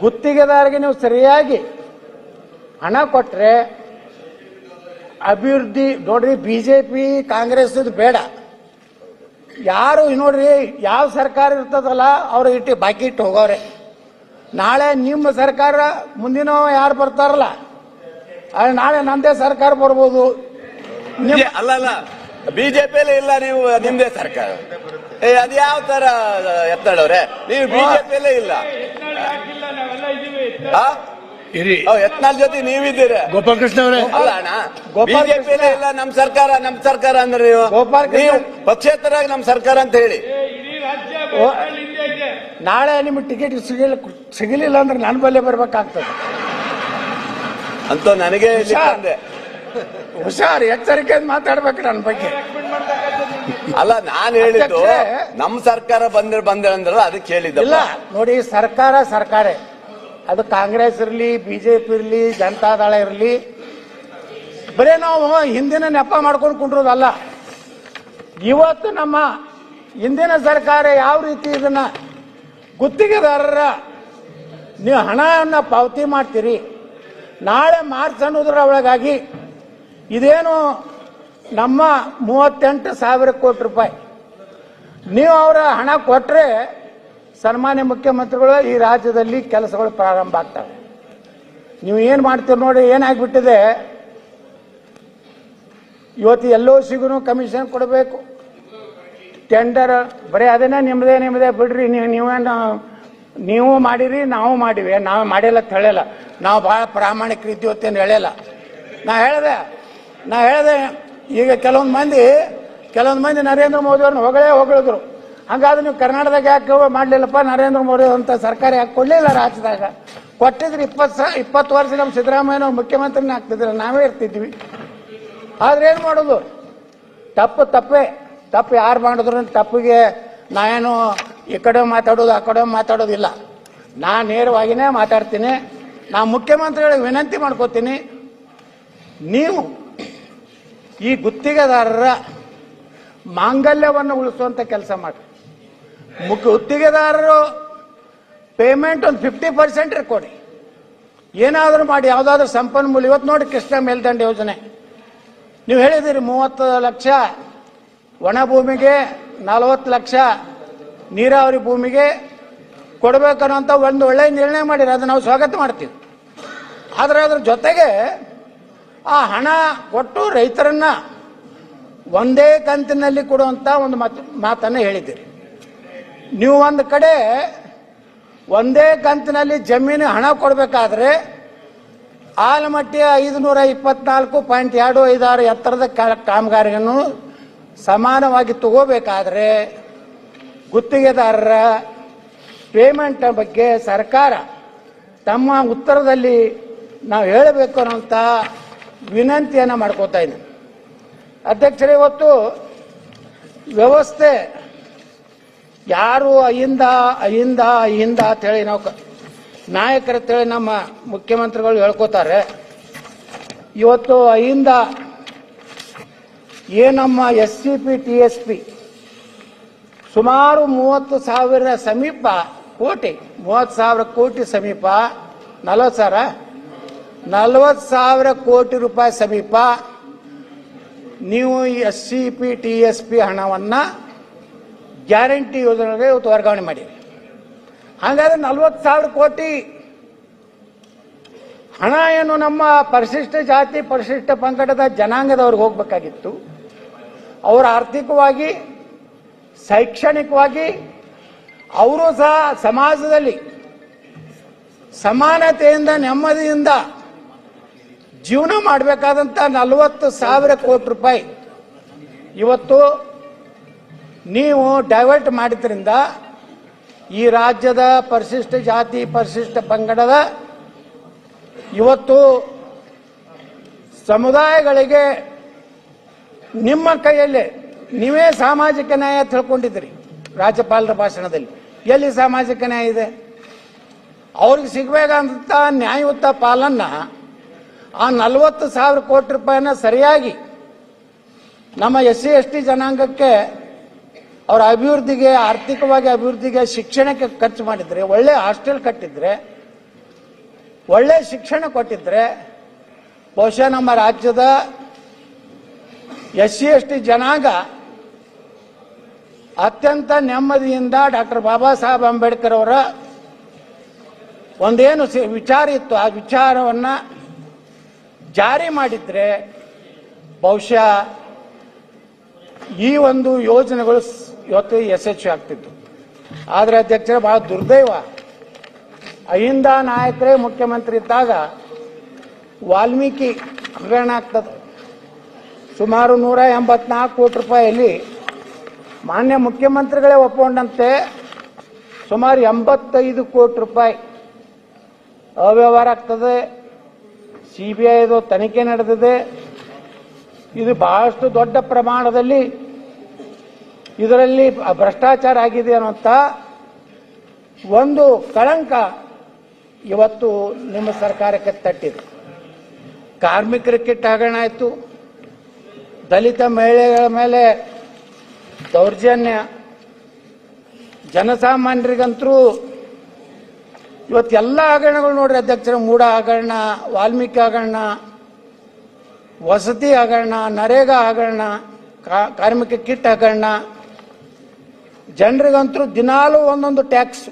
ಗುತ್ತಿಗೆದಾರರಿಗೆ ನೀವು ಸರಿಯಾಗಿ ಹಣ ಕೊಟ್ಟರೆ ಅಭಿವೃದ್ಧಿ ನೋಡ್ರಿ ಬಿ ಜೆ ಪಿ ಕಾಂಗ್ರೆಸ್ ಬೇಡ. ಯಾರು ನೋಡ್ರಿ ಯಾವ ಸರ್ಕಾರ ಇರ್ತದಲ್ಲ ಅವ್ರು ಇಟ್ಟು ಬಾಕಿ ಇಟ್ಟು ಹೋಗೋರೆ ನಾಳೆ ನಿಮ್ಮ ಸರ್ಕಾರ ಮುಂದಿನ ಯಾರು ಬರ್ತಾರಲ್ಲ ಆದ್ರೆ ನಾಳೆ ನಂದೇ ಸರ್ಕಾರ ಬರ್ಬೋದು. ಅಲ್ಲ ಅಲ್ಲ. ಬಿಜೆಪಿಯಲ್ಲಿ ಇಲ್ಲ ನೀವು ನಿಮ್ದೇ ಸರ್ಕಾರ. ಏ ಅದ್ ಯಾವ ತರ ಎತ್ತಡವ್ರೆ? ನೀವು ಬಿಜೆಪಿಯಲ್ಲೇ ಇಲ್ಲ? ಇರಿ. ಓ, ಯತ್ನಾಳ್ ಜೊತೆ ನೀವಿದ್ದೀರ? ಗೋಪಾಲಕೃಷ್ಣ ಅವರೇ. ಅಲ್ಲ ಅಣ್ಣ ಗೋಪಾಲ್ ಇಲ್ಲ ನಮ್ ಸರ್ಕಾರ ನಮ್ ಸರ್ಕಾರ ಅಂದ್ರೆ ನೀವು ಗೋಪಾಲ್ ನೀವು ಪಕ್ಷೇತರಾಗಿ ನಮ್ ಸರ್ಕಾರ ಅಂತ ಹೇಳಿ. ಓ, ನಾಳೆ ನಿಮ್ ಟಿಕೆಟ್ ಸಿಗಲಿಲ್ಲ ಸಿಗಲಿಲ್ಲ ಅಂದ್ರೆ ನನ್ನ ಬಲ್ಲೆ ಬರ್ಬೇಕಾಗ್ತದೆ. ಅಂತ ನನಗೆ ಇಲ್ಲಿ ಹುಷಾರ್. ಬಂದೆ. ಹುಷಾರ್ ಎಚ್ಚರಿಕೆ ಮಾತಾಡ್ಬೇಕು ನನ್ನ ಬಗ್ಗೆ. ಅಲ್ಲ ನಾನ್ ಹೇಳಿದ್ದು. ನಮ್ ಸರ್ಕಾರ ಬಂದ್ರೆ ಬಂದ್ರೆ ಅಂದ್ರೆ ಅದಕ್ಕೆ ಹೇಳಿದ್ದ ಇಲ್ಲ ನೋಡಿ ಸರ್ಕಾರ ಸರ್ಕಾರ. ಅದು ಕಾಂಗ್ರೆಸ್ ಇರಲಿ, ಬಿಜೆಪಿ ಇರಲಿ ಜನತಾದಳ ಇರಲಿ. ಬರೀ ನಾವು ಹಿಂದಿನ ನೆಪ ಮಾಡ್ಕೊಂಡು ಕುಂಡ್ರೋದಲ್ಲ. ಇವತ್ತು ನಮ್ಮ ಹಿಂದಿನ ಸರ್ಕಾರ ಯಾವ ರೀತಿ ಇದನ್ನ ಗುತ್ತಿಗೆದಾರರ ನೀವು ಹಣವನ್ನು ಪಾವತಿ ಮಾಡ್ತೀರಿ? ನಾಳೆ ಮಾರ್ಚ್ ಅನ್ನೋದ್ರ ಒಳಗಾಗಿ ಇದೇನು ನಮ್ಮ ಮೂವತ್ತೆಂಟು ಸಾವಿರ ಕೋಟಿ ರೂಪಾಯಿ. ನೀವು ಅವರ ಹಣ ಕೊಟ್ಟರೆ ಸನ್ಮಾನ್ಯ ಮುಖ್ಯಮಂತ್ರಿಗಳು ಈ ರಾಜ್ಯದಲ್ಲಿ ಕೆಲಸಗಳು ಪ್ರಾರಂಭ ಆಗ್ತವೆ. ನೀವು ಏನು ಮಾಡ್ತೀರಿ ನೋಡಿ, ಏನಾಗ್ಬಿಟ್ಟಿದೆ? ಇವತ್ತು ಎಲ್ಲೋ ಸಿಗೂ ಕಮಿಷನ್ ಕೊಡಬೇಕು. ಟೆಂಡರ್ ಬರೀ ಅದನ್ನೇ ನಿಮ್ಮದೇ ನಿಮ್ಮದೇ ಬಿಡ್ರಿ. ನೀವು ನೀವೇನು, ನೀವು ಮಾಡಿರಿ, ನಾವು ಮಾಡಿವಿ. ನಾವು ಮಾಡಿಲ್ಲ ಅಂತ ಹೇಳಿಲ್ಲ. ನಾವು ಭಾಳ ರೀತಿ ಅಂತ ಹೇಳಿಲ್ಲ. ನಾ ಹೇಳಿದೆ ನಾ ಹೇಳಿದೆ, ಈಗ ಕೆಲವೊಂದು ಮಂದಿ ಕೆಲವೊಂದು ಮಂದಿ ನರೇಂದ್ರ ಮೋದಿ ಅವ್ರನ್ನ ಹೊಗಳೇ ಹೊಗಳಿದ್ರು. ಹಂಗಾದ್ರೆ ನೀವು ಕರ್ನಾಟಕದಾಗ ಯಾಕೆ ಮಾಡಲಿಲ್ಲಪ್ಪ? ನರೇಂದ್ರ ಮೋದಿ ಅಂತ ಸರ್ಕಾರ ಯಾಕೆ ಕೊಡಲಿಲ್ಲ ರಾಜ್ಯದಾಗ? ಕೊಟ್ಟಿದ್ರೆ ಇಪ್ಪತ್ತು ಸ, ಇಪ್ಪತ್ತು ವರ್ಷ ನಮ್ಮ ಸಿದ್ದರಾಮಯ್ಯ ಮುಖ್ಯಮಂತ್ರಿನ ಆಗ್ತಿದ್ರೆ, ನಾವೇ ಇರ್ತಿದ್ವಿ. ಆದ್ರೆ ಏನು ಮಾಡೋದು? ತಪ್ಪು ತಪ್ಪೇ. ತಪ್ಪು ಯಾರು ಮಾಡಿದ್ರು ತಪ್ಪಿಗೆ ನಾನೇನು ಈ ಕಡೆ ಮಾತಾಡೋದು, ಆ ಕಡೆ ಮಾತಾಡೋದಿಲ್ಲ. ನಾ ನೇರವಾಗಿನೇ ಮಾತಾಡ್ತೀನಿ. ನಾ ಮುಖ್ಯಮಂತ್ರಿಗಳಿಗೆ ವಿನಂತಿ ಮಾಡ್ಕೋತೀನಿ. ನೀವು ಈ ಗುತ್ತಿಗೆದಾರರ ಮಾಂಗಲ್ಯವನ್ನು ಉಳಿಸುವಂತ ಕೆಲಸ ಮಾಡಿ. ಮುಖ್ಯ ಗುತ್ತಿಗೆದಾರರು ಪೇಮೆಂಟ್ ಒಂದು ಫಿಫ್ಟಿ ಪರ್ಸೆಂಟ್ ಕೊಡಿ. ಏನಾದರೂ ಮಾಡಿ, ಯಾವುದಾದ್ರೂ ಸಂಪನ್ಮೂಲ. ಇವತ್ತು ನೋಡಿ ಕೃಷ್ಣ ಮೇಲ್ದಂಡ ಯೋಜನೆ. ನೀವು ಹೇಳಿದಿರಿ ಮೂವತ್ತು ಲಕ್ಷ ಒಣ ಭೂಮಿಗೆ, ನಲವತ್ತು ಲಕ್ಷ ನೀರಾವರಿ ಭೂಮಿಗೆ ಕೊಡಬೇಕನ್ನೋಂಥ ಒಂದು ಒಳ್ಳೆಯ ನಿರ್ಣಯ ಮಾಡಿರಿ. ಅದನ್ನು ನಾವು ಸ್ವಾಗತ ಮಾಡ್ತೀವಿ. ಆದರೆ ಅದ್ರ ಜೊತೆಗೆ ಆ ಹಣ ಕೊಟ್ಟು ರೈತರನ್ನ ಒಂದೇ ಕಂತಿನಲ್ಲಿ ಕೊಡುವಂಥ ಒಂದು ಮಾತು ಮಾತನ್ನು ಹೇಳಿದ್ದೀರಿ. ನೀವು ಒಂದು ಕಡೆ ಒಂದೇ ಕಂತಿನಲ್ಲಿ ಜಮೀನು ಹಣ ಕೊಡಬೇಕಾದ್ರೆ ಆಲಮಟ್ಟಿ ಐದುನೂರ ಇಪ್ಪತ್ನಾಲ್ಕು ಪಾಯಿಂಟ್ ಎರಡು ಐದಾರು ಎತ್ತರದ ಕಾಮಗಾರಿಯನ್ನು ಸಮಾನವಾಗಿ ತಗೋಬೇಕಾದ್ರೆ ಗುತ್ತಿಗೆದಾರರ ಪೇಮೆಂಟ್ ಬಗ್ಗೆ ಸರ್ಕಾರ ತಮ್ಮ ಉತ್ತರದಲ್ಲಿ ನಾವು ಹೇಳಬೇಕು ಅನ್ನೋಂಥ ವಿನಂತಿಯನ್ನು ಮಾಡ್ಕೋತಾ ಇದ್ದೀನಿ. ಅಧ್ಯಕ್ಷರೇ, ಇವತ್ತು ವ್ಯವಸ್ಥೆ ಯಾರು ಅಹಿಂದ ಅಹಿಂದ ಅಹಿಂದ ಅಂತೇಳಿ ನಾವು ನಾಯಕರ ಅಂತೇಳಿ ನಮ್ಮ ಮುಖ್ಯಮಂತ್ರಿಗಳು ಹೇಳ್ಕೋತಾರೆ. ಇವತ್ತು ಅಹಿಂದ ಏನಮ್ಮ S C P T S P ಸುಮಾರು ಮೂವತ್ತು ಸಾವಿರ ಸಮೀಪ ಕೋಟಿ, ಮೂವತ್ತು ಸಾವಿರ ಕೋಟಿ ಸಮೀಪ, ನಲವತ್ತು ಸಾವಿರ ನಲವತ್ತು ಸಾವಿರ ಕೋಟಿ ರೂಪಾಯಿ ಸಮೀಪ, ನೀವು S C P T S P ಹಣವನ್ನು ಗ್ಯಾರಂಟಿ ಯೋಜನೆಗೆ ಇವತ್ತು ವರ್ಗಾವಣೆ ಮಾಡಿ ಹಾಗಾದ್ರೆ ನಲ್ವತ್ತು ಸಾವಿರ ಕೋಟಿ ಹಣ ಏನು ನಮ್ಮ ಪರಿಶಿಷ್ಟ ಜಾತಿ, ಪರಿಶಿಷ್ಟ ಪಂಗಡದ ಜನಾಂಗದವ್ರಿಗೆ ಹೋಗ್ಬೇಕಾಗಿತ್ತು. ಅವರ ಆರ್ಥಿಕವಾಗಿ, ಶೈಕ್ಷಣಿಕವಾಗಿ, ಅವರು ಸಹ ಸಮಾಜದಲ್ಲಿ ಸಮಾನತೆಯಿಂದ, ನೆಮ್ಮದಿಯಿಂದ ಜೀವನ ಮಾಡಬೇಕಾದಂಥ ನಲವತ್ತು ಸಾವಿರ ಕೋಟಿ ರೂಪಾಯಿ ಇವತ್ತು ನೀವು ಡೈವರ್ಟ್ ಮಾಡಿದ್ರಿಂದ ಈ ರಾಜ್ಯದ ಪರಿಶಿಷ್ಟ ಜಾತಿ, ಪರಿಶಿಷ್ಟ ಪಂಗಡದ ಇವತ್ತು ಸಮುದಾಯಗಳಿಗೆ ನಿಮ್ಮ ಕೈಯಲ್ಲಿ, ನೀವೇ ಸಾಮಾಜಿಕ ನ್ಯಾಯ ತಿಳ್ಕೊಂಡಿದ್ದೀರಿ ರಾಜ್ಯಪಾಲರ ಭಾಷಣದಲ್ಲಿ. ಎಲ್ಲಿ ಸಾಮಾಜಿಕ ನ್ಯಾಯ ಇದೆ? ಅವ್ರಿಗೆ ಸಿಗಬೇಕಂತ ನ್ಯಾಯಯುತ ಪಾಲನ್ನ ಆ ನಲವತ್ತು ಸಾವಿರ ಕೋಟಿ ರೂಪಾಯಿನ ಸರಿಯಾಗಿ ನಮ್ಮ ಎಸ್ ಸಿ, ಎಸ್ ಟಿ ಜನಾಂಗಕ್ಕೆ ಅವರ ಅಭಿವೃದ್ಧಿಗೆ, ಆರ್ಥಿಕವಾಗಿ ಅಭಿವೃದ್ಧಿಗೆ ಶಿಕ್ಷಣಕ್ಕೆ ಖರ್ಚು ಮಾಡಿದ್ರೆ, ಒಳ್ಳೆ ಹಾಸ್ಟೆಲ್ ಕಟ್ಟಿದ್ರೆ, ಒಳ್ಳೆ ಶಿಕ್ಷಣ ಕೊಟ್ಟಿದ್ರೆ, ಬಹುಶಃ ನಮ್ಮ ರಾಜ್ಯದ ಎಸ್ ಸಿ ಎಸ್ ಟಿ ಜನಾಂಗ ಅತ್ಯಂತ ನೆಮ್ಮದಿಯಿಂದ ಡಾಕ್ಟರ್ ಬಾಬಾ ಸಾಹೇಬ್ ಅಂಬೇಡ್ಕರ್ ಅವರ ಒಂದೇನು ವಿಚಾರ ಇತ್ತು. ಆ ವಿಚಾರವನ್ನ ಜಾರಿ ಮಾಡಿದ್ರೆ, ಬಹುಶಃ ಈ ಒಂದು ಯೋಜನೆಗಳು ಇವತ್ತು ಯಶಸ್ವಿ ಆಗ್ತಿತ್ತು. ಆದರೆ ಅಧ್ಯಕ್ಷರ ಬಹಳ ದುರ್ದೈವ. ಅಹಿಂದ ನಾಯಕರೇ ಮುಖ್ಯಮಂತ್ರಿ ಇದ್ದಾಗ ವಾಲ್ಮೀಕಿ ಹಗರಣ ಆಗ್ತದೆ. ಸುಮಾರು ನೂರ ಎಂಬತ್ನಾಲ್ಕು ಕೋಟಿ ರೂಪಾಯಿಯಲ್ಲಿ ಮಾನ್ಯ ಮುಖ್ಯಮಂತ್ರಿಗಳೇ ಒಪ್ಪಿಕೊಂಡಂತೆ ಸುಮಾರು ಎಂಬತ್ತೈದು ಕೋಟಿ ರೂಪಾಯಿ ಅವ್ಯವಹಾರ ಆಗ್ತದೆ. ಸಿ ಬಿ ಐದು ತನಿಖೆ ನಡೆದಿದೆ. ಇದು ಬಹಳಷ್ಟು ದೊಡ್ಡ ಪ್ರಮಾಣದಲ್ಲಿ ಇದರಲ್ಲಿ ಭ್ರಷ್ಟಾಚಾರ ಆಗಿದೆ ಅನ್ನೋಂಥ ಒಂದು ಕಳಂಕ ಇವತ್ತು ನಿಮ್ಮ ಸರ್ಕಾರಕ್ಕೆ ತಟ್ಟಿದೆ. ಕಾರ್ಮಿಕರ ಕಿಟ್ ಹಗರಣ ಆಯಿತು. ದಲಿತ ಮಹಿಳೆಗಳ ಮೇಲೆ ದೌರ್ಜನ್ಯ. ಜನಸಾಮಾನ್ಯರಿಗಂತರೂ ಇವತ್ತೆಲ್ಲ ಹಗರಣಗಳು ನೋಡ್ರಿ ಅಧ್ಯಕ್ಷರ ಮೂಡ ಹಗರಣ, ವಾಲ್ಮೀಕಿ ಹಗರಣ, ವಸತಿ ಹಗರಣ, ನರೇಗಾ ಹಗರಣ ಕಾರ್ಮಿಕ ಕಿಟ್ ಹಗರಣ ಜನರಿಗಂತರೂ ದಿನಾಲೂ ಒಂದೊಂದು ಟ್ಯಾಕ್ಸ್.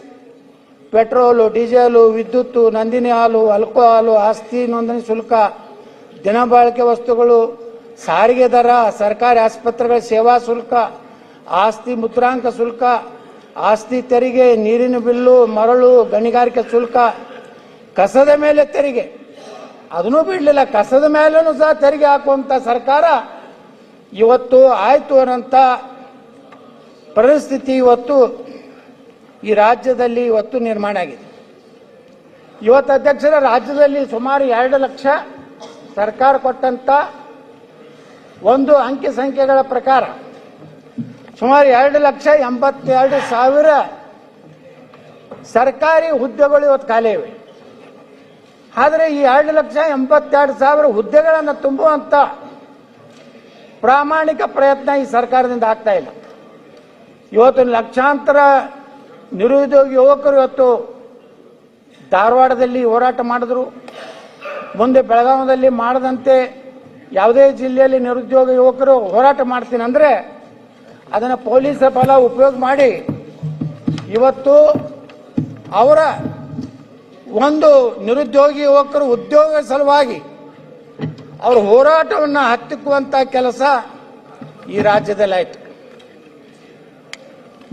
ಪೆಟ್ರೋಲು, ಡೀಸೆಲು, ವಿದ್ಯುತ್ತು, ನಂದಿನಿ ಹಾಲು ಆಲ್ಕೋಹಾಲು ಆಸ್ತಿ ನೋಂದಣಿ ಶುಲ್ಕ ದಿನಬಳಕೆ ವಸ್ತುಗಳು, ಸಾರಿಗೆ ದರ, ಸರ್ಕಾರಿ ಆಸ್ಪತ್ರೆಗಳ ಸೇವಾ ಶುಲ್ಕ, ಆಸ್ತಿ ಮುದ್ರಾಂಕ ಶುಲ್ಕ, ಆಸ್ತಿ ತೆರಿಗೆ, ನೀರಿನ ಬಿಲ್ಲು, ಮರಳು, ಗಣಿಗಾರಿಕೆ ಶುಲ್ಕ, ಕಸದ ಮೇಲೆ ತೆರಿಗೆ. ಅದನ್ನೂ ಬಿಡಲಿಲ್ಲ. ಕಸದ ಮೇಲೂ ಸಹ ತೆರಿಗೆ ಹಾಕುವಂತ ಸರ್ಕಾರ ಇವತ್ತು ಆಯ್ತು ಅನ್ನೋಂಥ ಪರಿಸ್ಥಿತಿ ಇವತ್ತು ಈ ರಾಜ್ಯದಲ್ಲಿ ಇವತ್ತು ನಿರ್ಮಾಣ ಆಗಿದೆ. ಇವತ್ತು ಅಧ್ಯಕ್ಷರ, ರಾಜ್ಯದಲ್ಲಿ ಸುಮಾರು ಎರಡು ಲಕ್ಷ ಸರ್ಕಾರ ಕೊಟ್ಟಂತ ಒಂದು ಅಂಕಿ ಸಂಖ್ಯೆಗಳ ಪ್ರಕಾರ ಸುಮಾರು ಎರಡು ಲಕ್ಷ ಎಂಬತ್ತೆರಡು ಸಾವಿರ ಸರ್ಕಾರಿ ಹುದ್ದೆಗಳು ಇವತ್ತು ಖಾಲಿ ಇವೆ. ಆದರೆ ಈ ಎರಡು ಲಕ್ಷ ಎಂಬತ್ತೆರಡು ಸಾವಿರ ಹುದ್ದೆಗಳನ್ನು ತುಂಬುವಂತ ಪ್ರಾಮಾಣಿಕ ಪ್ರಯತ್ನ ಈ ಸರ್ಕಾರದಿಂದ ಆಗ್ತಾ ಇಲ್ಲ. ಇವತ್ತು ಲಕ್ಷಾಂತರ ನಿರುದ್ಯೋಗಿ ಯುವಕರು ಇವತ್ತು ಧಾರವಾಡದಲ್ಲಿ ಹೋರಾಟ ಮಾಡಿದ್ರು. ಮುಂದೆ ಬೆಳಗಾವದಲ್ಲಿ ಮಾಡದಂತೆ ಯಾವುದೇ ಜಿಲ್ಲೆಯಲ್ಲಿ ನಿರುದ್ಯೋಗ ಯುವಕರು ಹೋರಾಟ ಮಾಡ್ತೀನಿ ಅಂದರೆ ಅದನ್ನು ಪೊಲೀಸರ ಫಲ ಉಪಯೋಗ ಮಾಡಿ ಇವತ್ತು ಅವರ ಒಂದು ನಿರುದ್ಯೋಗಿ ಯುವಕರು ಉದ್ಯೋಗ ಸಲುವಾಗಿ ಅವರ ಹೋರಾಟವನ್ನು ಹತ್ತಿಕ್ಕುವಂತಹ ಕೆಲಸ ಈ ರಾಜ್ಯದಲ್ಲಿ ಆಯ್ತು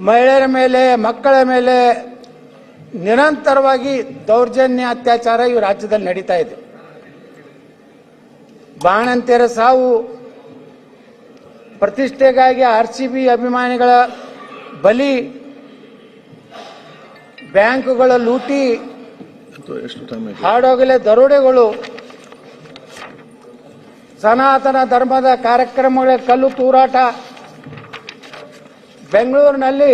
ಮಹಿಳೆಯರ ಮೇಲೆ ಮಕ್ಕಳ ಮೇಲೆ ನಿರಂತರವಾಗಿ ದೌರ್ಜನ್ಯ ಅತ್ಯಾಚಾರ ಈ ರಾಜ್ಯದಲ್ಲಿ ನಡೀತಾ ಇದೆ. ಬಾಣಂತಿಯರ ಸಾವು ಪ್ರತಿಷ್ಠೆಗಾಗಿ ಆರ್ ಸಿ ಬಿ ಅಭಿಮಾನಿಗಳ ಬಲಿ ಬ್ಯಾಂಕುಗಳ ಲೂಟಿ ಹಾಡೋಗಲೇ ಹಾಡೋಗಲೆ ದರೋಡೆಗಳು ಸನಾತನ ಧರ್ಮದ ಕಾರ್ಯಕ್ರಮಗಳ ಕಲ್ಲು ತೂರಾಟ ಬೆಂಗಳೂರಿನಲ್ಲಿ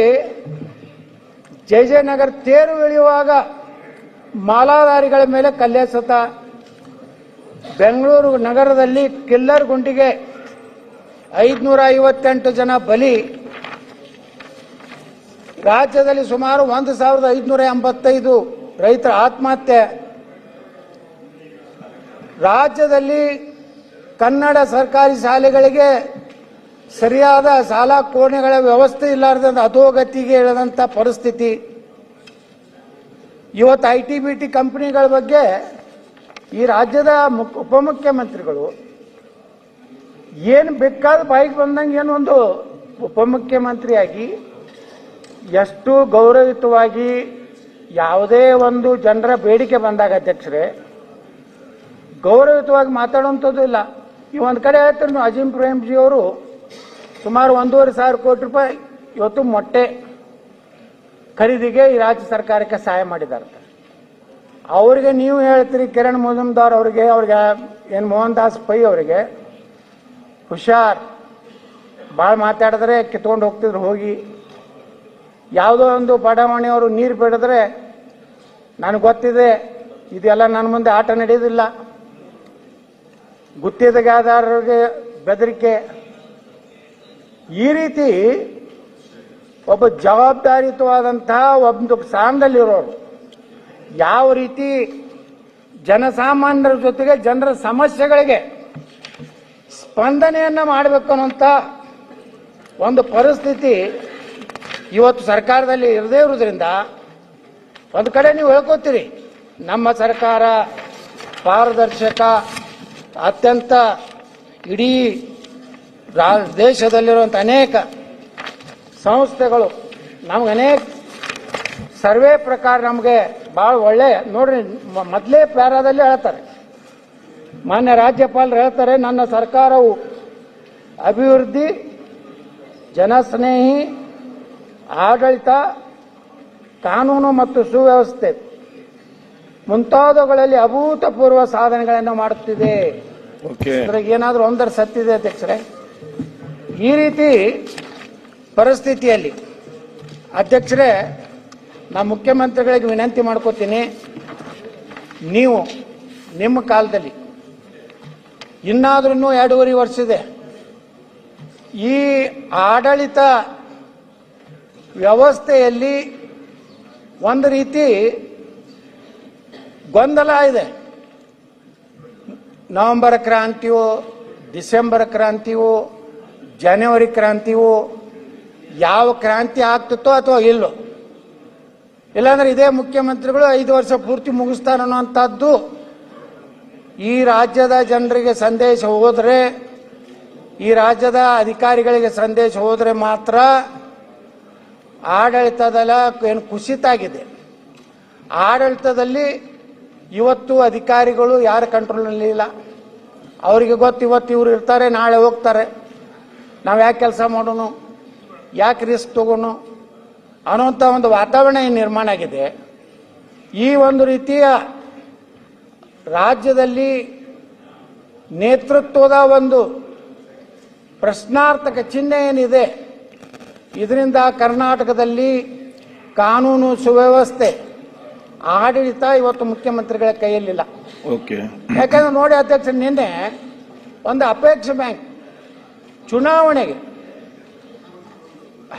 ಜೆ ಜೆ ನಗರ್ ತೇರು ಇಳಿಯುವಾಗ ಮಾಲಾಧಾರಿಗಳ ಮೇಲೆ ಕಲ್ಲೆಸತ ಬೆಂಗಳೂರು ನಗರದಲ್ಲಿ ಕಿಲ್ಲರ್ ಗುಂಡಿಗೆ ಐದುನೂರ ಐವತ್ತೆಂಟು ಜನ ಬಲಿ. ರಾಜ್ಯದಲ್ಲಿ ಸುಮಾರು ಒಂದು ಸಾವಿರದ ಐದುನೂರ ಎಂಬತ್ತೈದು ರೈತರ ಆತ್ಮಹತ್ಯೆ. ರಾಜ್ಯದಲ್ಲಿ ಕನ್ನಡ ಸರ್ಕಾರಿ ಶಾಲೆಗಳಿಗೆ ಸರಿಯಾದ ಸಾಲ ಕೋಣೆಗಳ ವ್ಯವಸ್ಥೆ ಇಲ್ಲಾರ್ದಂತ ಅಧೋಗತಿಗೆ ಇಳಿದಂಥ ಪರಿಸ್ಥಿತಿ. ಇವತ್ತು ಐ ಟಿ ಬಿ ಟಿ ಕಂಪನಿಗಳ ಬಗ್ಗೆ ಈ ರಾಜ್ಯದ ಮುಖ್- ಉಪಮುಖ್ಯಮಂತ್ರಿಗಳು ಏನು ಬೇಕಾದ ಬಾಯಿಗೆ ಬಂದಂಗೆ ಏನು ಒಂದು ಉಪಮುಖ್ಯಮಂತ್ರಿಯಾಗಿ ಎಷ್ಟು ಗೌರವಯುತವಾಗಿ ಯಾವುದೇ ಒಂದು ಜನರ ಬೇಡಿಕೆ ಬಂದಾಗ ಅಧ್ಯಕ್ಷರೇ, ಗೌರವಯುತವಾಗಿ ಮಾತಾಡುವಂಥದ್ದು ಇಲ್ಲ. ಈ ಒಂದು ಕಡೆ ಹೇಳ್ತಾರೆ ಅಜೀಂ ಪ್ರೇಮ್ಜಿ ಅವರು ಸುಮಾರು ಒಂದೂವರೆ ಸಾವಿರ ಕೋಟಿ ರೂಪಾಯಿ ಇವತ್ತು ಮೊಟ್ಟೆ ಖರೀದಿಗೆ ಈ ರಾಜ್ಯ ಸರ್ಕಾರಕ್ಕೆ ಸಹಾಯ ಮಾಡಿದ್ದಾರೆ. ಅವರಿಗೆ ನೀವು ಹೇಳ್ತೀರಿ ಕಿರಣ್ ಮುಜುಮ್ದಾರ್ ಅವರಿಗೆ, ಅವ್ರಿಗೆ ಏನು ಮೋಹನ್ ದಾಸ್ ಪೈ ಅವರಿಗೆ, ಹುಷಾರ್ ಭಾಳ ಮಾತಾಡಿದ್ರೆ ಕಿತ್ಕೊಂಡು ಹೋಗ್ತಿದ್ರು ಹೋಗಿ. ಯಾವುದೋ ಒಂದು ಬಡಾವಣೆಯವರು ನೀರು ಬಿಡಿದ್ರೆ ನನಗೆ ಗೊತ್ತಿದೆ, ಇದೆಲ್ಲ ನನ್ನ ಮುಂದೆ ಆಟ ನಡೆಯೋದಿಲ್ಲ. ಗುತ್ತಿಗೆದಾರರಿಗೆ ಬೆದರಿಕೆ. ಈ ರೀತಿ ಒಬ್ಬ ಜವಾಬ್ದಾರಿಯುತವಾದಂತಹ ಒಂದು ಸ್ಥಾನದಲ್ಲಿರೋರು, ಯಾವ ರೀತಿ ಜನಸಾಮಾನ್ಯರ ಜೊತೆಗೆ ಜನರ ಸಮಸ್ಯೆಗಳಿಗೆ ಸ್ಪಂದನೆಯನ್ನ ಮಾಡಬೇಕು ಅನ್ನೋಂಥ ಒಂದು ಪರಿಸ್ಥಿತಿ ಇವತ್ತು ಸರ್ಕಾರದಲ್ಲಿ ಇರದೇ ಇರೋದ್ರಿಂದ ಒಂದು ಕಡೆ ನೀವು ಹೇಳ್ಕೊತೀರಿ, ನಮ್ಮ ಸರ್ಕಾರ ಪಾರದರ್ಶಕ, ಅತ್ಯಂತ ಇಡೀ ದೇಶದಲ್ಲಿರುವಂಥ ಅನೇಕ ಸಂಸ್ಥೆಗಳು ನಮ್ಗೆ ಅನೇಕ ಸರ್ವೆ ಪ್ರಕಾರ ನಮಗೆ ಭಾಳ ಒಳ್ಳೆ ನೋಡ್ರಿ ಮೊದಲೇ ಪ್ಯಾರಾದಲ್ಲಿ ಹೇಳ್ತಾರೆ. ಮಾನ್ಯ ರಾಜ್ಯಪಾಲರು ಹೇಳ್ತಾರೆ ನನ್ನ ಸರ್ಕಾರವು ಅಭಿವೃದ್ಧಿ ಜನಸ್ನೇಹಿ ಆಡಳಿತ ಕಾನೂನು ಮತ್ತು ಸುವ್ಯವಸ್ಥೆ ಮುಂತಾದವುಗಳಲ್ಲಿ ಅಭೂತಪೂರ್ವ ಸಾಧನೆಗಳನ್ನು ಮಾಡುತ್ತಿದೆ. ಏನಾದರೂ ಒಂದರ ಸತ್ತಿದೆ ಅಧ್ಯಕ್ಷರೇ? ಈ ರೀತಿ ಪರಿಸ್ಥಿತಿಯಲ್ಲಿ ಅಧ್ಯಕ್ಷರೇ, ನಾ ಮುಖ್ಯಮಂತ್ರಿಗಳಿಗೆ ವಿನಂತಿ ಮಾಡ್ಕೋತೀನಿ, ನೀವು ನಿಮ್ಮ ಕಾಲದಲ್ಲಿ ಇನ್ನಾದ್ರೂ ಎರಡೂವರೆ ವರ್ಷ ಇದೆ, ಈ ಆಡಳಿತ ವ್ಯವಸ್ಥೆಯಲ್ಲಿ ಒಂದು ರೀತಿ ಗೊಂದಲ ಇದೆ. ನವೆಂಬರ್ ಕ್ರಾಂತಿಯೋ, ಡಿಸೆಂಬರ್ ಕ್ರಾಂತಿಯೋ ಜನವರಿ ಕ್ರಾಂತಿಯೋ ಯಾವ ಕ್ರಾಂತಿ ಆಗ್ತಿತ್ತೋ ಅಥವಾ ಇಲ್ಲೋ? ಇಲ್ಲಾಂದ್ರೆ ಇದೇ ಮುಖ್ಯಮಂತ್ರಿಗಳು ಐದು ವರ್ಷ ಪೂರ್ತಿ ಮುಗಿಸ್ತಾರೆ ಅನ್ನೋಂಥದ್ದು ಈ ರಾಜ್ಯದ ಜನರಿಗೆ ಸಂದೇಶ ಹೋದರೆ, ಈ ರಾಜ್ಯದ ಅಧಿಕಾರಿಗಳಿಗೆ ಸಂದೇಶ ಹೋದರೆ ಮಾತ್ರ ಆಡಳಿತದಲ್ಲ ಏನು ಕುಸಿತಾಗಿದೆ ಆಡಳಿತದಲ್ಲಿ ಇವತ್ತು ಅಧಿಕಾರಿಗಳು ಯಾರ ಕಂಟ್ರೋಲ್ನಲ್ಲಿ ಇಲ್ಲ. ಅವರಿಗೆ ಗೊತ್ತು ಇವತ್ತು ಇವರು ಇರ್ತಾರೆ, ನಾಳೆ ಹೋಗ್ತಾರೆ. ನಾವು ಯಾಕೆ ಕೆಲಸ ಮಾಡೋನು? ಯಾಕೆ ರಿಸ್ಕ್ ತಗೋನು? ಅನ್ನೋಂಥ ಒಂದು ವಾತಾವರಣ ಏನು ನಿರ್ಮಾಣ ಆಗಿದೆ. ಈ ಒಂದು ರೀತಿಯ ರಾಜ್ಯದಲ್ಲಿ ನೇತೃತ್ವದ ಒಂದು ಪ್ರಶ್ನಾರ್ಥಕ ಚಿಹ್ನೆ ಏನಿದೆ? ಇದರಿಂದ ಕರ್ನಾಟಕದಲ್ಲಿ ಕಾನೂನು ಸುವ್ಯವಸ್ಥೆ ಆಡಳಿತ ಇವತ್ತು ಮುಖ್ಯಮಂತ್ರಿಗಳ ಕೈಯಲ್ಲಿಲ್ಲ. ಓಕೆ ಯಾಕಂದ್ರೆ ನೋಡಿ ಅಧ್ಯಕ್ಷ ನಿನ್ನೆ ಒಂದು ಅಪೇಕ್ಷೆ ಬ್ಯಾಂಕ್ ಚುನಾವಣೆಗೆ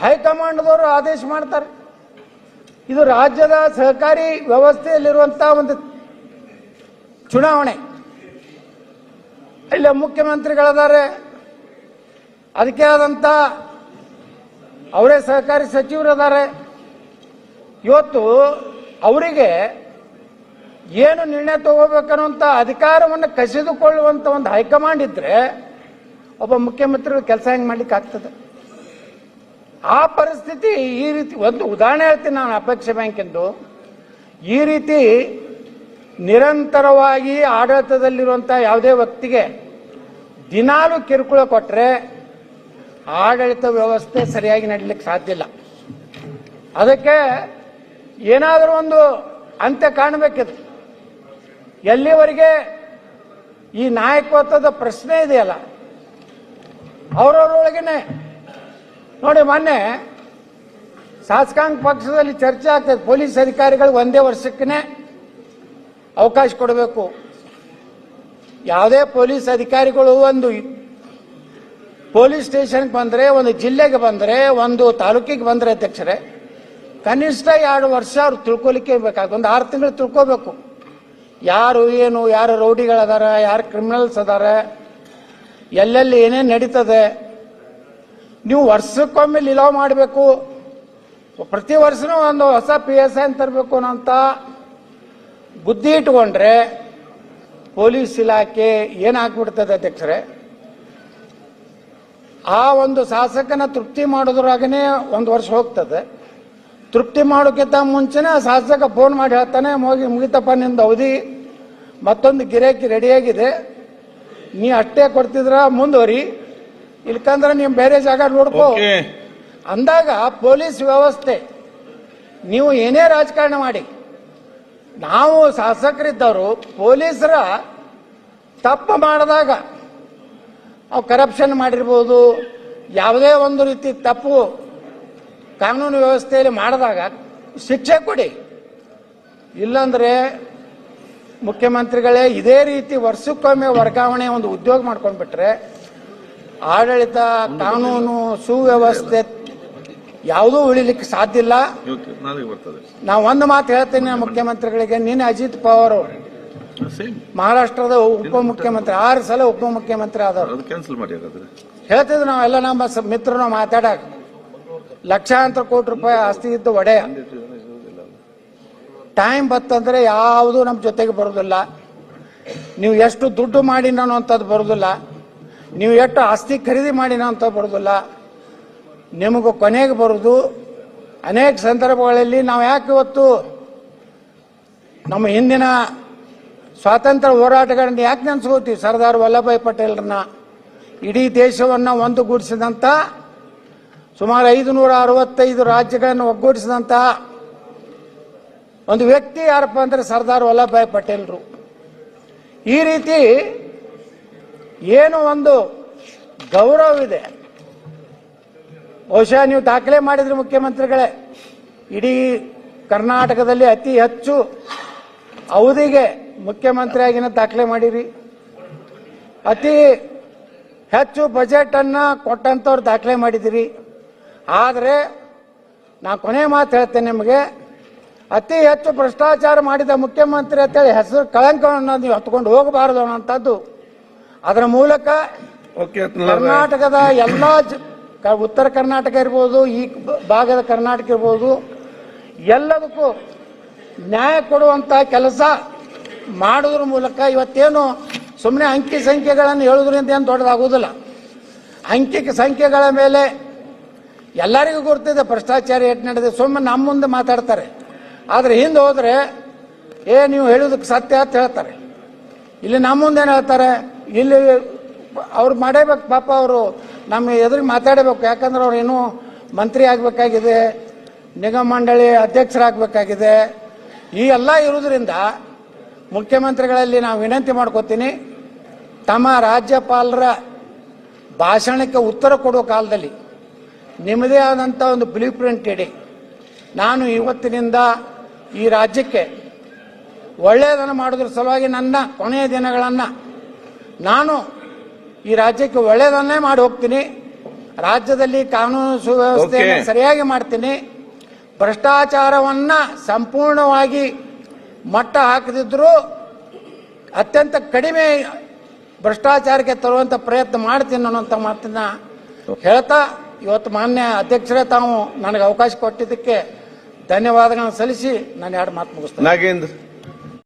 ಹೈಕಮಾಂಡ್ದವರು ಆದೇಶ ಮಾಡ್ತಾರೆ. ಇದು ರಾಜ್ಯದ ಸಹಕಾರಿ ವ್ಯವಸ್ಥೆಯಲ್ಲಿರುವಂತಹ ಒಂದು ಚುನಾವಣೆ. ಇಲ್ಲ ಮುಖ್ಯಮಂತ್ರಿಗಳಿದ್ದಾರೆ ಅದಕ್ಕೆ ಆದಂತ ಅವರೇ ಸಹಕಾರಿ ಸಚಿವರಿದ್ದಾರೆ ಇವತ್ತು ಅವರಿಗೆ ಏನು ನಿರ್ಣಯ ತಗೋಬೇಕನ್ನುವಂಥ ಅಧಿಕಾರವನ್ನು ಕಸಿದುಕೊಳ್ಳುವಂಥ ಒಂದು ಹೈಕಮಾಂಡ್ ಇದ್ರೆ ಒಬ್ಬ ಮುಖ್ಯಮಂತ್ರಿಗಳು ಕೆಲಸ ಹೆಂಗ್ ಮಾಡ್ಲಿಕ್ಕೆ ಆಗ್ತದೆ? ಆ ಪರಿಸ್ಥಿತಿ ಈ ರೀತಿ, ಒಂದು ಉದಾಹರಣೆ ಹೇಳ್ತೀನಿ ನಾನು ಅಪೇಕ್ಷೆ ಬ್ಯಾಂಕಿಂದು ಈ ರೀತಿ ನಿರಂತರವಾಗಿ ಆಡಳಿತದಲ್ಲಿರುವಂತಹ ಯಾವುದೇ ವ್ಯಕ್ತಿಗೆ ದಿನಾಲು ಕಿರುಕುಳ ಕೊಟ್ರೆ ಆಡಳಿತ ವ್ಯವಸ್ಥೆ ಸರಿಯಾಗಿ ನಡೀಲಿಕ್ಕೆ ಸಾಧ್ಯ ಇಲ್ಲ. ಅದಕ್ಕೆ ಏನಾದರೂ ಒಂದು ಅಂತ್ಯ ಕಾಣಬೇಕಿದೆ ಎಲ್ಲಿವರೆಗೆ ಈ ನಾಯಕತ್ವದ ಪ್ರಶ್ನೆ ಇದೆಯಲ್ಲ ಅವರವರೊಳಗೇನೆ. ನೋಡಿ, ಮೊನ್ನೆ ಶಾಸಕಾಂಗ ಪಕ್ಷದಲ್ಲಿ ಚರ್ಚೆ ಆಗ್ತದೆ ಪೊಲೀಸ್ ಅಧಿಕಾರಿಗಳು ಒಂದೇ ವರ್ಷಕ್ಕೇ ಅವಕಾಶ ಕೊಡಬೇಕು. ಯಾವುದೇ ಪೊಲೀಸ್ ಅಧಿಕಾರಿಗಳು ಒಂದು ಪೊಲೀಸ್ ಸ್ಟೇಷನ್ಗೆ ಬಂದರೆ, ಒಂದು ಜಿಲ್ಲೆಗೆ ಬಂದರೆ, ಒಂದು ತಾಲೂಕಿಗೆ ಬಂದರೆ ಅಧ್ಯಕ್ಷರೇ, ಕನಿಷ್ಠ ಎರಡು ವರ್ಷ ಅವ್ರು ತಿಳ್ಕೊಲಿಕ್ಕೆ ಬೇಕಾಗ ಒಂದು ಆರು ತಿಂಗಳು ತಿಳ್ಕೋಬೇಕು. ಯಾರು ಏನು, ಯಾರು ರೌಡಿಗಳದಾರ, ಯಾರು ಕ್ರಿಮಿನಲ್ಸ್ ಅದಾರ ಎಲ್ಲೆಲ್ಲಿ ಏನೇನು ನಡೀತದೆ? ನೀವು ವರ್ಷಕ್ಕೊಮ್ಮೆ ಲಿಲಾವ್ ಮಾಡಬೇಕು. ಪ್ರತಿ ವರ್ಷನೂ ಒಂದು ಹೊಸ ಪಿ ಎಸ್ ಐ ತರಬೇಕು ಅಂತ ಬುದ್ಧಿ ಇಟ್ಕೊಂಡ್ರೆ ಪೊಲೀಸ್ ಇಲಾಖೆ ಏನಾಗ್ಬಿಡ್ತದೆ ಅಧ್ಯಕ್ಷರೇ? ಆ ಒಂದು ಶಾಸಕನ ತೃಪ್ತಿ ಮಾಡೋದ್ರಾಗನೇ ಒಂದು ವರ್ಷ ಹೋಗ್ತದೆ. ತೃಪ್ತಿ ಮಾಡೋಕ್ಕಿಂತ ಮುಂಚೆನೇ ಶಾಸಕ ಫೋನ್ ಮಾಡಿ ಹೇಳ್ತಾನೆ ಹೋಗಿ ಮುಗಿತಪ್ಪ ನಿಂದು ಅವಧಿ. ಮತ್ತೊಂದು ಗಿರಾಕಿ ರೆಡಿಯಾಗಿದೆ ನೀ ಅಷ್ಟೇ ಕೊಡ್ತಿದ್ರ ಮುಂದುವರಿ. ಇಲ್ಕಂದ್ರೆ ನೀವು ಬೇರೆ ಜಾಗ ನೋಡ್ಕೋ. ಅಂದಾಗ ಪೊಲೀಸ್ ವ್ಯವಸ್ಥೆ ನೀವು ಏನೇ ರಾಜಕಾರಣ ಮಾಡಿ ನಾವು ಶಾಸಕರಿದ್ದವರು ಪೊಲೀಸರ ತಪ್ಪು ಮಾಡಿದಾಗ ಅವು ಕರಪ್ಷನ್ ಮಾಡಿರ್ಬೋದು ಯಾವುದೇ ಒಂದು ರೀತಿ ತಪ್ಪು ಕಾನೂನು ವ್ಯವಸ್ಥೆಯಲ್ಲಿ ಮಾಡಿದಾಗ ಶಿಕ್ಷೆ ಕೊಡಿ. ಇಲ್ಲಾಂದ್ರೆ ಮುಖ್ಯಮಂತ್ರಿಗಳೇ ಇದೇ ರೀತಿ ವರ್ಷಕ್ಕೊಮ್ಮೆ ವರ್ಗಾವಣೆ ಒಂದು ಉದ್ಯೋಗ ಮಾಡ್ಕೊಂಡ್ಬಿಟ್ರೆ ಆಡಳಿತ ಕಾನೂನು ಸುವ್ಯವಸ್ಥೆ ಯಾವುದೂ ಉಳಿಲಿಕ್ಕೆ ಸಾಧ್ಯ ಇಲ್ಲ. ನಾವು ಒಂದು ಮಾತು ಹೇಳ್ತೇನೆ ಮುಖ್ಯಮಂತ್ರಿಗಳಿಗೆ. ನಿನ್ನೆ ಅಜಿತ್ ಪವಾರ್ ಮಹಾರಾಷ್ಟ್ರದ ಉಪಮುಖ್ಯಮಂತ್ರಿ ಆರು ಸಲ ಉಪಮುಖ್ಯಮಂತ್ರಿ ಆದವರು. ಹೇಳ್ತಿದ್ರು ನಾವೆಲ್ಲ ನಮ್ಮ ಮಿತ್ರರು ಮಾತಾಡಕ್. ಲಕ್ಷಾಂತರ ಕೋಟಿ ರೂಪಾಯಿ ಆಸ್ತಿ ಇದ್ದು ಒಡೆಯ. ಟೈಮ್ ಬತ್ತಂದ್ರೆ ಯಾವುದು ನಮ್ಮ ಜೊತೆಗೆ ಬರೋದಿಲ್ಲ. ನೀವು ಎಷ್ಟು ದುಡ್ಡು ಮಾಡಿ ಅನ್ನೋಂಥದ್ದು ಬರೋದಿಲ್ಲ. ನೀವು ಎಷ್ಟು ಆಸ್ತಿ ಖರೀದಿ ಮಾಡಿ ಅಂತ ಬರೋದಿಲ್ಲ. ನಿಮಗೂ ಕೊನೆಗೆ ಬರೋದು ಅನೇಕ ಸಂದರ್ಭಗಳಲ್ಲಿ ನಾವು ಯಾಕೆ ಇವತ್ತು ನಮ್ಮ ಹಿಂದಿನ ಸ್ವಾತಂತ್ರ್ಯ ಹೋರಾಟಗಾರನ್ನ ಯಾಕೆ ನೆನೆಸ್ಕೋತೀವಿ ಸರ್ದಾರ್ ವಲ್ಲಭಾಯ್ ಪಟೇಲ್ರನ್ನ. ಇಡೀ ದೇಶವನ್ನು ಒಂದುಗೂಡಿಸಿದಂಥ ಸುಮಾರು ಐದು ನೂರ ಅರವತ್ತೈದು ರಾಜ್ಯಗಳನ್ನು ಒಗ್ಗೂಡಿಸಿದಂಥ ಒಂದು ವ್ಯಕ್ತಿ ಯಾರಪ್ಪ ಅಂದ್ರೆ ಸರ್ದಾರ್ ವಲ್ಲಭಾಯ್ ಪಟೇಲ್ರು. ಈ ರೀತಿ ಏನು ಒಂದು ಗೌರವವಿದೆ. ಬಹುಶಃ ನೀವು ದಾಖಲೆ ಮಾಡಿದ್ರಿ ಮುಖ್ಯಮಂತ್ರಿಗಳೇ. ಇಡೀ ಕರ್ನಾಟಕದಲ್ಲಿ ಅತಿ ಹೆಚ್ಚು ಅವಧಿಗೆ ಮುಖ್ಯಮಂತ್ರಿಯಾಗಿನ ದಾಖಲೆ ಮಾಡಿರಿ. ಅತಿ ಹೆಚ್ಚು ಬಜೆಟ್ ಅನ್ನ ಕೊಟ್ಟಂತವ್ರು ದಾಖಲೆ ಮಾಡಿದಿರಿ. ಆದರೆ ನಾ ಕೊನೆ ಮಾತು ಹೇಳ್ತೇನೆ ನಿಮಗೆ. ಅತಿ ಹೆಚ್ಚು ಭ್ರಷ್ಟಾಚಾರ ಮಾಡಿದ ಮುಖ್ಯಮಂತ್ರಿ ಅಂತೇಳಿ ಹೆಸರು ಕಳಂಕವನ್ನು ನೀವು ಹತ್ಕೊಂಡು ಹೋಗಬಾರದು ಅನ್ನೋಂಥದ್ದು ಅದರ ಮೂಲಕ ಕರ್ನಾಟಕದ ಎಲ್ಲ ಉತ್ತರ ಕರ್ನಾಟಕ ಇರ್ಬೋದು ಈ ಭಾಗದ ಕರ್ನಾಟಕ ಇರ್ಬೋದು ಎಲ್ಲದಕ್ಕೂ ನ್ಯಾಯ ಕೊಡುವಂತ ಕೆಲಸ ಮಾಡೋದ್ರ ಮೂಲಕ ಇವತ್ತೇನು ಸುಮ್ಮನೆ ಅಂಕಿ ಸಂಖ್ಯೆಗಳನ್ನು ಹೇಳೋದ್ರಿಂದ ಏನು ದೊಡ್ಡದಾಗುವುದಿಲ್ಲ. ಅಂಕಿ ಸಂಖ್ಯೆಗಳ ಮೇಲೆ ಎಲ್ಲರಿಗೂ ಗೊತ್ತಿದೆ ಭ್ರಷ್ಟಾಚಾರ ಏಟ್ ನಡೆದಿದೆ. ಸುಮ್ಮನೆ ನಮ್ಮ ಮುಂದೆ ಮಾತಾಡ್ತಾರೆ. ಆದರೆ ಹಿಂದೆ ಹೋದರೆ, ಏ, ನೀವು ಹೇಳೋದಕ್ಕೆ ಸತ್ಯ ಅಂತ ಹೇಳ್ತಾರೆ. ಇಲ್ಲಿ ನಮ್ಮ ಮುಂದೆ ಏನು ಹೇಳ್ತಾರೆ? ಇಲ್ಲಿ ಅವ್ರು ಮಾಡೇಬೇಕು, ಪಾಪ ಅವರು ನಮ್ಮ ಎದುರಿಗೆ ಮಾತಾಡಬೇಕು. ಯಾಕಂದ್ರೆ ಅವ್ರು ಇನ್ನೂ ಮಂತ್ರಿ ಆಗಬೇಕಾಗಿದೆ, ನಿಗಮ ಮಂಡಳಿ ಅಧ್ಯಕ್ಷರಾಗಬೇಕಾಗಿದೆ. ಈ ಎಲ್ಲ ಇರುವುದರಿಂದ ಮುಖ್ಯಮಂತ್ರಿಗಳಲ್ಲಿ ನಾವು ವಿನಂತಿ ಮಾಡ್ಕೋತೀನಿ, ತಮ್ಮ ರಾಜ್ಯಪಾಲರ ಭಾಷಣಕ್ಕೆ ಉತ್ತರ ಕೊಡುವ ಕಾಲದಲ್ಲಿ ನಿಮ್ಮದೇ ಆದಂಥ ಒಂದು ಬ್ಲೂ ಪ್ರಿಂಟ್ ಇಡಿ. ನಾನು ಇವತ್ತಿನಿಂದ ಈ ರಾಜ್ಯಕ್ಕೆ ಒಳ್ಳೆಯದನ್ನು ಮಾಡೋದ್ರ ಸಲುವಾಗಿ ನನ್ನ ಕೊನೆಯ ದಿನಗಳನ್ನು ನಾನು ಈ ರಾಜ್ಯಕ್ಕೆ ಒಳ್ಳೆಯದನ್ನೇ ಮಾಡಿ ಹೋಗ್ತೀನಿ. ರಾಜ್ಯದಲ್ಲಿ ಕಾನೂನು ಸುವ್ಯವಸ್ಥೆಯನ್ನು ಸರಿಯಾಗಿ ಮಾಡ್ತೀನಿ. ಭ್ರಷ್ಟಾಚಾರವನ್ನ ಸಂಪೂರ್ಣವಾಗಿ ಮಟ್ಟ ಹಾಕದಿದ್ರೂ ಅತ್ಯಂತ ಕಡಿಮೆ ಭ್ರಷ್ಟಾಚಾರಕ್ಕೆ ತರುವಂಥ ಪ್ರಯತ್ನ ಮಾಡ್ತೀನಿ ಅನ್ನೋಂಥ ಮಾತನ್ನ ಹೇಳ್ತಾ ಇವತ್ತು ಮಾನ್ಯ ಅಧ್ಯಕ್ಷರೇ ತಾವು ನನಗೆ ಅವಕಾಶ ಕೊಟ್ಟಿದ್ದಕ್ಕೆ ಧನ್ಯವಾದಗಳನ್ನು ಸಲ್ಲಿಸಿ ನಾನು ಎರಡು ಮಾತು ಮುಗಿಸ್ತೇನೆ. ನಾಗೇಂದ್ರ.